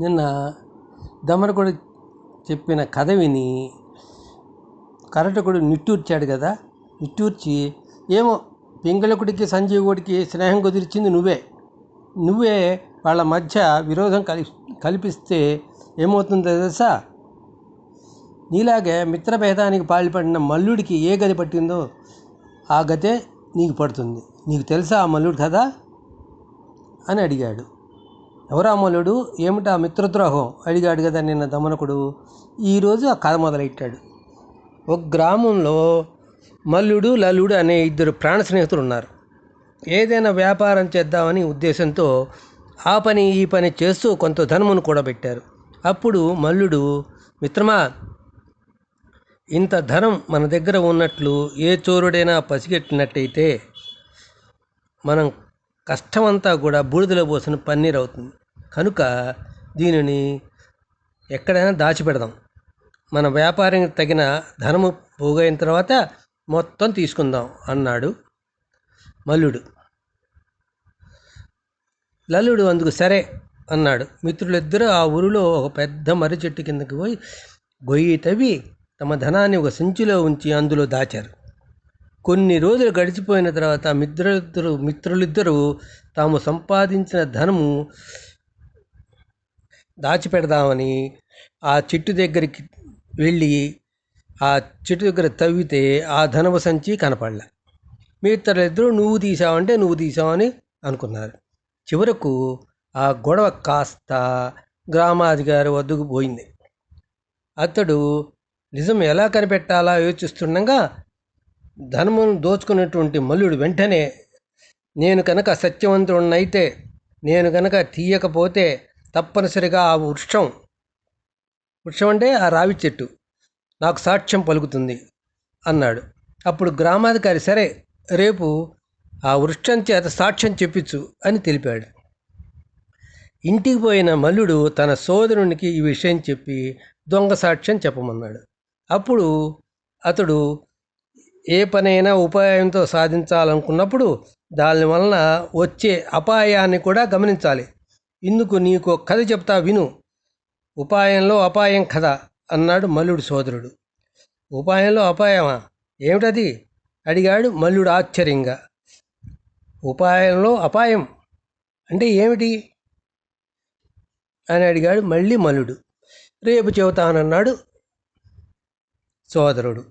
నిన్న దమరకుడు చెప్పిన కథ విని కరటకుడు నిట్టూర్చాడు కదా నిట్టూర్చి ఏమో పింగళకుడికి సంజీవుడికి స్నేహం కుదిర్చింది నువ్వే. నువ్వే వాళ్ళ మధ్య విరోధం కలి కల్పిస్తే ఏమవుతుందో తెలుసా? నీలాగే మిత్రభేదానికి పాల్పడిన మల్లుడికి ఏ గది పట్టిందో ఆ గతే నీకు పడుతుంది. నీకు తెలుసా ఆ మల్లుడు కదా అని అడిగాడు. ఎవరా ఏమిటా మిత్రద్రోహం? అడిగాడు కదా నిన్న దమనకుడు. ఈరోజు ఆ కథ మొదలెట్టాడు. ఒక గ్రామంలో మల్లుడు లల్లుడు అనే ఇద్దరు ప్రాణ స్నేహితులు ఉన్నారు ఏదైనా వ్యాపారం చేద్దామని ఉద్దేశంతో ఆ పని ఈ పని చేస్తూ కొంత ధనమును కూడా పెట్టారు అప్పుడు మల్లుడు మిత్రమా ఇంత ధనం మన దగ్గర ఉన్నట్లు ఏ చోరుడైనా పసిగెట్టినట్టయితే మనం కష్టమంతా కూడా బూడిదలో పోసిన పన్నీర్ అవుతుంది. కనుక దీనిని ఎక్కడైనా దాచిపెడదాం. మన వ్యాపారానికి తగిన ధనము పోగైన తర్వాత మొత్తం తీసుకుందాం అన్నాడు మల్లుడు. లల్లుడు అందుకు సరే అన్నాడు. మిత్రులిద్దరూ ఆ ఊరిలో ఒక పెద్ద మర్రి చెట్టు కిందకి పోయి గొయ్యి తవ్వి తమ ధనాన్ని ఒక సంచిలో ఉంచి అందులో దాచారు. కొన్ని రోజులు గడిచిపోయిన తర్వాత మిత్రులిద్దరు మిత్రులిద్దరూ తాము సంపాదించిన ధనము దాచిపెడదామని ఆ చెట్టు దగ్గరికి వెళ్ళి ఆ చెట్టు దగ్గర తవ్వితే ఆ ధనము సంచి కనపడలే. మిత్రులిద్దరూ నువ్వు తీసావంటే నువ్వు తీసావని అనుకున్నారు. చివరకు ఆ గొడవ కాస్త గ్రామాధికారి వద్దకు పోయింది. అతడు నిజం ఎలా కనిపెట్టాలా? యోచిస్తుండగా ధనమును దోచుకున్నటువంటి మల్లుడు వెంటనే నేను కనుక సత్యవంతుడినైతే నేను కనుక తీయకపోతే తప్పనిసరిగా ఆ వృక్షం వృక్షం అంటే ఆ రావి చెట్టు. నాకు సాక్ష్యం పలుకుతుంది అన్నాడు. అప్పుడు గ్రామాధికారి సరే రేపు ఆ వృక్షం చేత సాక్ష్యం చెప్పించు అని తెలిపాడు. ఇంటికి పోయిన మల్లుడు తన సోదరునికి ఈ విషయం చెప్పి దొంగ సాక్ష్యం చెప్పమన్నాడు. అప్పుడు అతడు ఏ పనైనా ఉపాయంతో సాధించాలనుకున్నప్పుడు దాని వలన వచ్చే అపాయాన్ని కూడా గమనించాలి. ఇందుకు నీకు కథ చెప్తా విను. ఉపాయంలో అపాయం కథ అన్నాడు మల్లుడు సోదరుడు. ఉపాయంలో అపాయమా? ఏమిటది? అడిగాడు మల్లుడు ఆశ్చర్యంగా. ఉపాయంలో అపాయం అంటే ఏమిటి? అని అడిగాడు మళ్ళీ మల్లుడు. రేపు చెబుతానన్నాడు సోదరుడు.